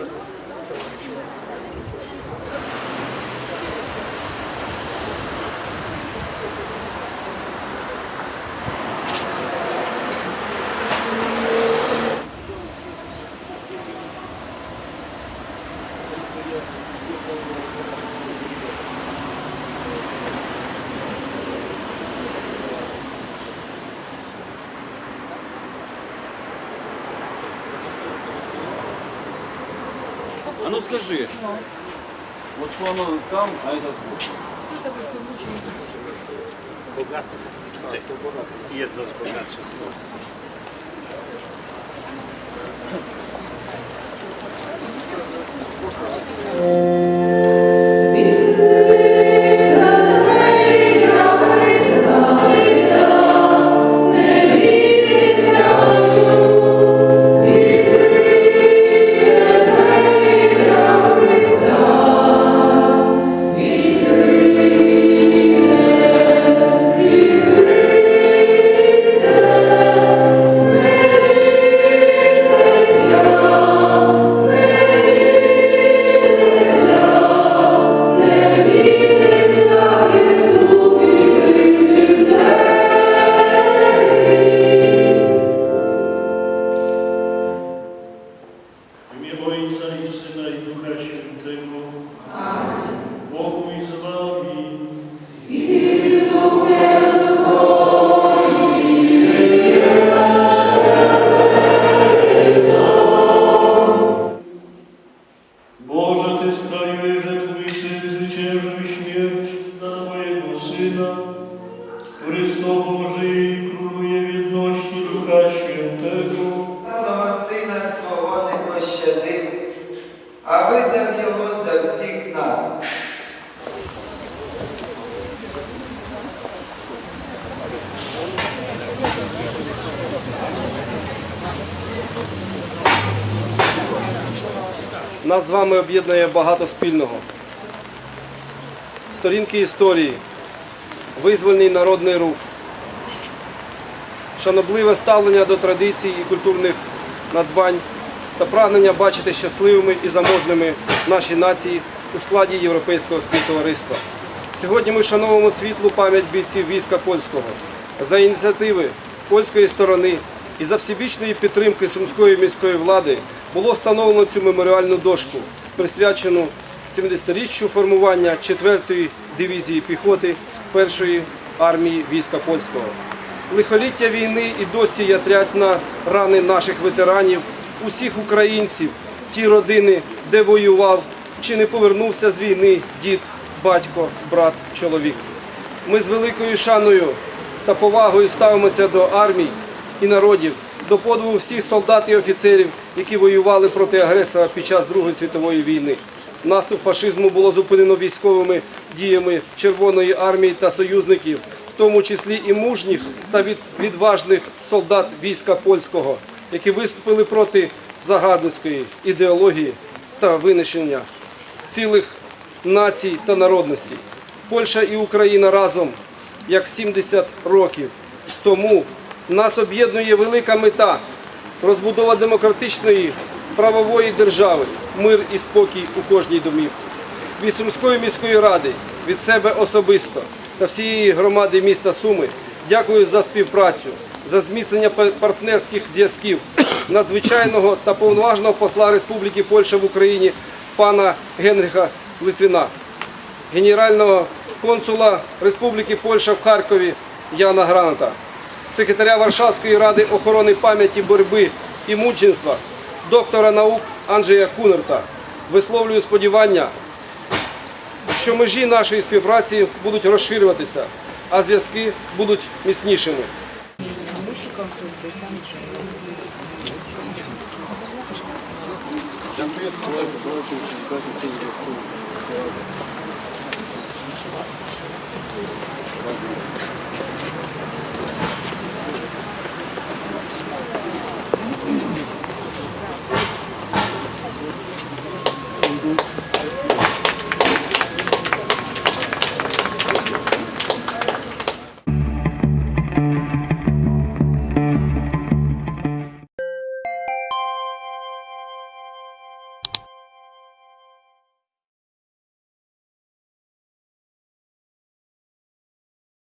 Obrigado. Ну скажи, вот что оно там, а это сбоку. И это Jedno Boże, Ty sprawiłeś, że Twój Syn zwyciężył śmierć dla Twojego Syna, Нас з вами об'єднує багато спільного. Сторінки історії, визвольний народний рух, шанобливе ставлення до традицій і культурних надбань та прагнення бачити щасливими і заможними наші нації у складі Європейського співтовариства. Сьогодні ми вшановуємо світлу пам'ять бійців війська польського за ініціативи польської сторони і за всебічної підтримки сумської міської влади було встановлено цю меморіальну дошку, присвячену 70-річчю формування 4-ї дивізії піхоти 1-ї армії війська польського. Лихоліття війни і досі ятрять на рани наших ветеранів, усіх українців, ті родини, де воював чи не повернувся з війни дід, батько, брат, чоловік. Ми з великою шаною та повагою ставимося до армій і народів, до подвигу всіх солдат і офіцерів, які воювали проти агресора під час Другої світової війни. Наступ фашизму було зупинено військовими діями Червоної армії та союзників, в тому числі і мужніх та від- відважних солдат війська польського, які виступили проти загарбницької ідеології та винищення цілих націй та народностей. Польща і Україна разом як 70 років тому нас об'єднує велика мета розбудова демократичної правової держави, мир і спокій у кожній домівці. Від Сумської міської ради, від себе особисто та всієї громади міста Суми дякую за співпрацю, за зміцнення партнерських зв'язків надзвичайного та повноважного посла Республіки Польща в Україні пана Генріха Литвина генерального консула Республіки Польща в Харкові Яна Граната, секретаря Варшавської ради охорони пам'яті боротьби і мученства, доктора наук Анджея Кунерта. Висловлюю сподівання, що межі нашої співпраці будуть розширюватися, а зв'язки будуть міцнішими. Британии. কিন্তু